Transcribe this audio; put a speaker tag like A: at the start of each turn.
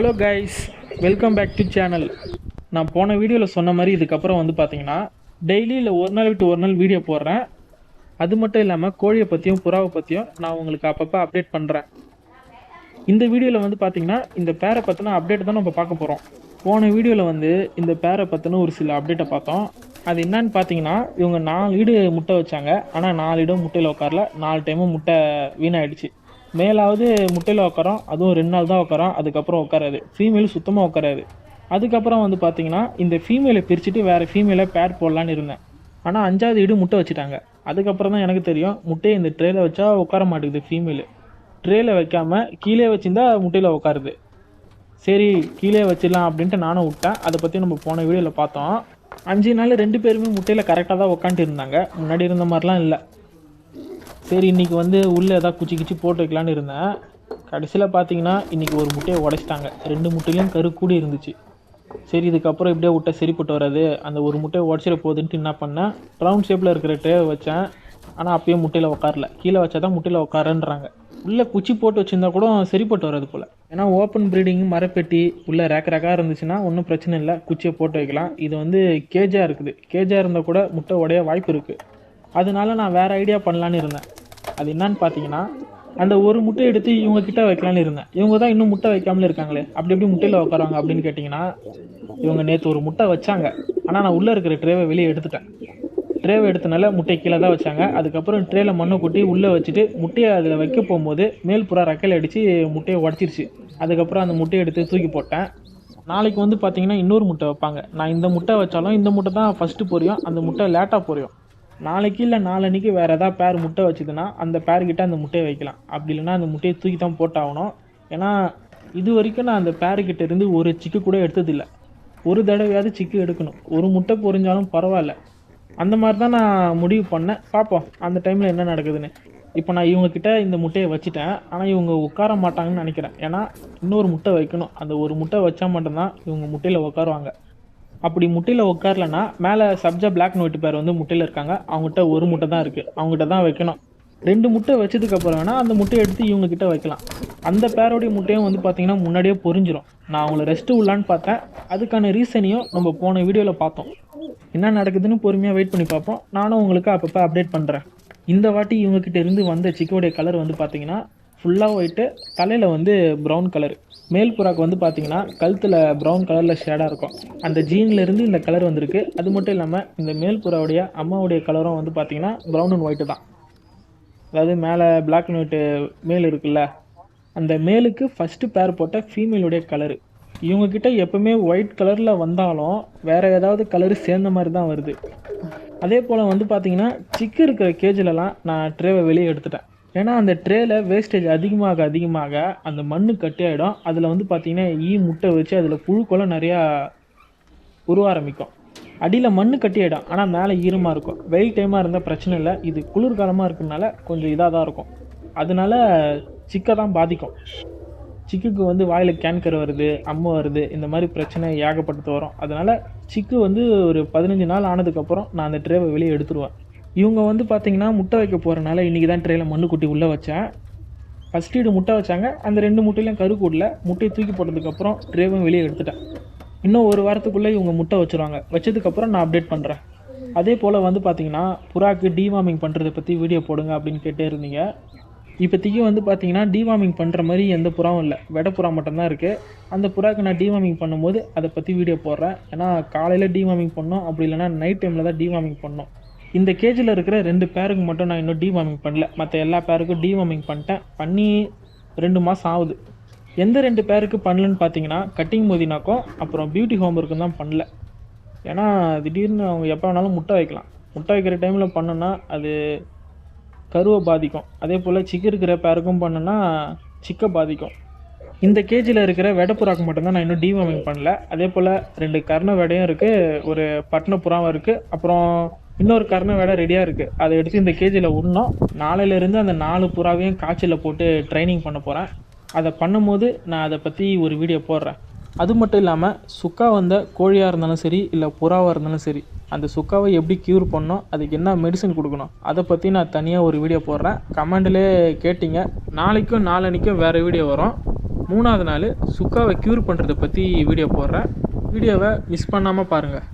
A: Hello guys welcome back to channel நான் போன வீடியோவில் சொன்ன மாதிரி இதுக்கப்புறம் வந்து பார்த்தீங்கன்னா டெய்லி இல்லை ஒரு நாள் விட்டு ஒரு நாள் வீடியோ போடுறேன். அது மட்டும் இல்லாமல் கோழியை பற்றியும் புறாவை பற்றியும் நான் உங்களுக்கு அப்பப்போ அப்டேட் பண்ணுறேன் இந்த வீடியோவில் வந்து பார்த்தீங்கன்னா இந்த பேரை பற்றின அப்டேட் தான் நம்ம பார்க்க போகிறோம் போன வீடியோவில் வந்து இந்த பேரை பற்றின ஒரு சில அப்டேட்டை பார்த்தோம். அது என்னன்னு பார்த்தீங்கன்னா இவங்க நாலு ஈடு முட்டை வச்சாங்க. ஆனால் நாலு இடம் முட்டையில் உட்காரல. நாலு டைமும் முட்டை வீணாயிடுச்சு. மேலாவது முட்டையில் உட்காரோம் அதுவும் ரெண்டு நாள் தான் உட்காரோம் அதுக்கப்புறம் உட்காராது ஃபீமேல் சுத்தமாக உட்காராது அதுக்கப்புறம் வந்து பார்த்தீங்கன்னா இந்த ஃபீமேலை பிரிச்சுட்டு வேறு ஃபீமேலை பேட் போடலான்னு இருந்தேன். ஆனால் அஞ்சாவது ஈடு முட்டை வச்சுட்டாங்க. அதுக்கப்புறம் தான் எனக்கு தெரியும் முட்டையை இந்த ட்ரேல வச்சா உட்கார மாட்டேங்குது ஃபீமேலு ட்ரேல வைக்காமல் கீழே வச்சிருந்தா முட்டையில் உட்காருது சரி கீழே வச்சிடலாம் அப்படின்ட்டு நானும் விட்டேன். அதை பற்றி நம்ம போன வீடியோவில் பார்த்தோம். அஞ்சு நாள் ரெண்டு பேருமே முட்டையில் கரெக்டாக தான் உட்காந்துட்டு இருந்தாங்க. முன்னாடி இருந்த மாதிரிலாம் இல்லை. சரி இன்றைக்கி வந்து உள்ளே ஏதாவது குச்சி குச்சி போட்டு வைக்கலான்னு இருந்தேன். கடைசியில் பார்த்தீங்கன்னா இன்றைக்கி ஒரு முட்டையை உடைச்சிட்டாங்க. ரெண்டு முட்டையிலையும் கரு கூடி இருந்துச்சு. சரி இதுக்கப்புறம் இப்படியே விட்டா சரிப்பட்டு வராது அந்த ஒரு முட்டையை உடச்சிட போகுதுன்ட்டு என்ன பண்ணேன் ரவுண்ட் ஷேப்பில் இருக்கிற டேவை வச்சேன். ஆனால் அப்பயும் முட்டையில் உட்காரல கீழே வச்சா தான் முட்டையில் உட்காரன்றாங்க உள்ளே குச்சி போட்டு வச்சிருந்தா கூட சரிப்பட்டு வராது போல். ஏன்னா ஓப்பன் ப்ரீடிங் மரப்பெட்டி உள்ளே ரேக் ரேக்காக இருந்துச்சுன்னா ஒன்றும் பிரச்சனை இல்லை. குச்சியை போட்டு வைக்கலாம். இது வந்து கேஜாக இருக்குது. கேஜாக இருந்தால் கூட முட்டை உடைய வாய்ப்பு இருக்குது அதனால நான் வேறு ஐடியா பண்ணலான்னு இருந்தேன். அது என்னன்னு பார்த்தீங்கன்னா அந்த ஒரு முட்டை எடுத்து இவங்க கிட்ட வைக்கலான்னு இருந்தேன். இவங்க தான் இன்னும் முட்டை வைக்காமலே இருக்காங்களே அப்படி எப்படி முட்டையில் உட்காருவாங்க அப்படின்னு கேட்டிங்கன்னா இவங்க நேற்று ஒரு முட்டை வச்சாங்க. ஆனால் நான் உள்ளே இருக்கிற ட்ரேவை வெளியே எடுத்துட்டேன். ட்ரேவை எடுத்தனால முட்டை கீழே தான் வச்சாங்க. அதுக்கப்புறம் ட்ரேல மண்ணை கொட்டி உள்ளே வச்சுட்டு முட்டையை அதில் வைக்க போகும்போது மேல் புறா ரக்கையில் அடித்து முட்டையை உடச்சிருச்சு. அதுக்கப்புறம் அந்த முட்டையை எடுத்து தூக்கி போட்டேன். நாளைக்கு வந்து பார்த்தீங்கன்னா இன்னொரு முட்டை வைப்பாங்க. நான் இந்த முட்டை வச்சாலும் இந்த முட்டை தான் ஃபஸ்ட்டு பொரியும் அந்த முட்டை லேட்டாக பொரியும். நாளைக்கு இல்லை நாளன்னைக்கு வேறு எதாவது பேர் முட்டை வச்சுதுன்னா அந்த பேர்கிட்ட அந்த முட்டையை வைக்கலாம். அப்படி இல்லைன்னா அந்த முட்டையை தூக்கி தான் போட்டாகணும். ஏன்னா இது வரைக்கும் நான் அந்த பேர்கிட்ட இருந்து ஒரு சிக்கு கூட எடுத்ததில்லை. ஒரு தடவையாவது சிக்கு எடுக்கணும். ஒரு முட்டை பொறிஞ்சாலும் பரவாயில்ல. அந்த மாதிரி தான் நான் முடிவு பண்ணேன். பார்ப்போம் அந்த டைமில் என்ன நடக்குதுன்னு. இப்போ நான் இவங்கக்கிட்ட இந்த முட்டையை வச்சுட்டேன். ஆனால் இவங்க உட்கார மாட்டாங்கன்னு நினைக்கிறேன். ஏன்னா இன்னொரு முட்டை வைக்கணும். அந்த ஒரு முட்டை வச்சா மட்டும்தான் இவங்க முட்டையில் உட்காருவாங்க. அப்படி முட்டையில் உட்காரலன்னா மேலே சப்ஜா பிளாக் நோட்டு பேர் வந்து முட்டையில் இருக்காங்க. அவங்ககிட்ட ஒரு முட்டை தான் இருக்குது அவங்ககிட்ட தான் வைக்கணும். ரெண்டு முட்டை வச்சதுக்கப்புறம் வேணால் அந்த முட்டையை எடுத்து இவங்க கிட்ட வைக்கலாம். அந்த பேரோடைய முட்டையும் வந்து பார்த்தீங்கன்னா முன்னாடியே பொரிஞ்சிரும். நான் அவங்கள ரெஸ்ட்டு உள்ளான்னு பார்த்தேன். அதுக்கான ரீசனையும் நம்ம போன வீடியோவில் பார்த்தோம். என்ன நடக்குதுன்னு பொறுமையாக வெயிட் பண்ணி பார்ப்போம். நானும் உங்களுக்கு அப்பப்போ அப்டேட் பண்ணுறேன் இந்த வாட்டி இவங்ககிட்ட இருந்து வந்த சிக்கோடைய கலர் வந்து பார்த்தீங்கன்னா ஃபுல்லாக ஒயிட்டு தலையில் வந்து ப்ரௌன் கலர் மேல் புறாக்கு வந்து பார்த்தீங்கன்னா கழுத்தில் ப்ரௌன் கலரில் ஷேடாக இருக்கும். அந்த ஜீன்ல இருந்து இந்த கலர் வந்திருக்கு. அது மட்டும் இல்லாமல் இந்த மேல் புறாவுடைய அம்மாவுடைய கலரும் வந்து பார்த்தீங்கன்னா ப்ரௌன் அண்ட் ஒயிட்டு தான். அதாவது மேலே பிளாக் அண்ட் ஒயிட்டு மேல் இருக்குல்ல அந்த மேலுக்கு ஃபஸ்ட்டு பேர் போட்ட ஃபீமேலுடைய கலரு இவங்கக்கிட்ட எப்போவுமே ஒயிட் கலரில் வந்தாலும் வேறு ஏதாவது கலரு சேர்ந்த மாதிரி தான் வருது. அதே போல் வந்து பார்த்தீங்கன்னா சிக்கு இருக்கிற கேஜிலலாம் நான் ட்ரேவை வெளியே எடுத்துட்டேன். ஏன்னா அந்த ட்ரேல வேஸ்டேஜ் அதிகமாக அதிகமாக அந்த மண் கட்டியாயிடும். அதில் வந்து பார்த்தீங்கன்னா ஈ முட்டை வச்சு அதில் புழுக்கெல்லாம் நிறையா உருவ ஆரம்பிக்கும். அடியில் மண் கட்டியாயிடும். ஆனால் மேலே ஈரமாக இருக்கும். வெயில் டைமாக இருந்தால் பிரச்சனை இல்லை. இது குளிர்காலமாக இருக்கிறதுனால கொஞ்சம் இதாக தான் இருக்கும். அதனால சிக்கை தான் பாதிக்கும். சிக்குக்கு வந்து வாயில் கேன்கர் வருது அம்மை வருது இந்த மாதிரி பிரச்சனை ஏகப்பட்டது வரும். அதனால் சிக்கு வந்து ஒரு பதினஞ்சு நாள் ஆனதுக்கப்புறம் நான் அந்த ட்ரேவை வெளியே எடுத்துருவேன். இவங்க வந்து பார்த்தீங்கன்னா முட்டை வைக்க போகிறனால இன்றைக்கி தான் ட்ரெயினில் மண்ணு குட்டி உள்ளே வச்சேன் ஃபஸ்ட் ஈடு முட்டை வச்சாங்க. அந்த ரெண்டு முட்டையிலையும் கரு கூடல முட்டையை தூக்கி போட்டதுக்கப்புறம் ட்ரேவும் வெளியே எடுத்துட்டேன். இன்னும் ஒரு வாரத்துக்குள்ளே இவங்க முட்டை வச்சுருவாங்க. வச்சதுக்கப்புறம் நான் அப்டேட் பண்ணுறேன் அதே போல் வந்து பார்த்தீங்கன்னா புறாக்கு டிவார்மிங் பண்ணுறதை பற்றி வீடியோ போடுங்க அப்படின்னு கேட்டே இருந்தீங்க. இப்போதைக்கு வந்து பார்த்தீங்கன்னா டிவார்மிங் பண்ணுற மாதிரி எந்த புறாவும் இல்லை. வெட புறா மட்டும்தான் இருக்குது அந்த புறாக்கு நான் டிவார்மிங் பண்ணும்போது அதை பற்றி வீடியோ போடுறேன். ஏன்னா காலையில் டிவார்மிங் பண்ணோம். அப்படி இல்லைன்னா நைட் டைமில் தான் டிவார்மிங் பண்ணோம். இந்த கேஜில் இருக்கிற ரெண்டு பேருக்கு மட்டும் நான் இன்னும் டிவார்மிங் பண்ணல. மற்ற எல்லா பேருக்கும் டிவார்மிங் பண்ணிட்டேன். பண்ணி ரெண்டு மாதம் ஆகுது. எந்த ரெண்டு பேருக்கு பண்ணலன்னு பார்த்தீங்கன்னா கட்டிங் மோதினாக்கும் அப்புறம் பியூட்டி ஹோம்ஒர்க்கும் தான் பண்ணல. ஏன்னா திடீர்னு அவங்க எப்போ வேணாலும் முட்டை வைக்கலாம். முட்டை வைக்கிற டைமில் பண்ணோன்னா அது கருவை பாதிக்கும். அதே போல் சிக்கு இருக்கிற பேருக்கும் பண்ணோன்னா சிக்கை பாதிக்கும். இந்த கேஜில் இருக்கிற வெடப்புறாக்கு மட்டும்தான் நான் இன்னும் டிவார்மிங் பண்ணல. அதே போல் ரெண்டு கர்ண வெடையும் இருக்குது ஒரு பட்டின புறாவும் இருக்குது அப்புறம் இன்னொரு கர்ண வேற ரெடியாக இருக்குது அதை எடுத்து இந்த கேஜியில் விடணும் நாளையிலேருந்து அந்த நாலு புறாவையும் காய்ச்சலில் போட்டு ட்ரைனிங் பண்ண போகிறேன் அதை பண்ணும்போது நான் அதை பற்றி ஒரு வீடியோ போடுறேன். அது மட்டும் இல்லாமல் சுக்கா வந்த கோழியாக இருந்தாலும் சரி இல்லை புறாவாக இருந்தாலும் சரி அந்த சுக்காவை எப்படி க்யூர் பண்ணோம் அதுக்கு என்ன மெடிசன் கொடுக்கணும் அதை பற்றி நான் தனியாக ஒரு வீடியோ போடுறேன். கமெண்ட்லேயே கேட்டிங்க. நாளைக்கும் நாளன்னைக்கும் வேறு வீடியோ வரும். மூணாவது நாள் சுக்காவை க்யூர் பண்ணுறதை பற்றி வீடியோ போடுறேன். வீடியோவை மிஸ் பண்ணாமல் பாருங்கள்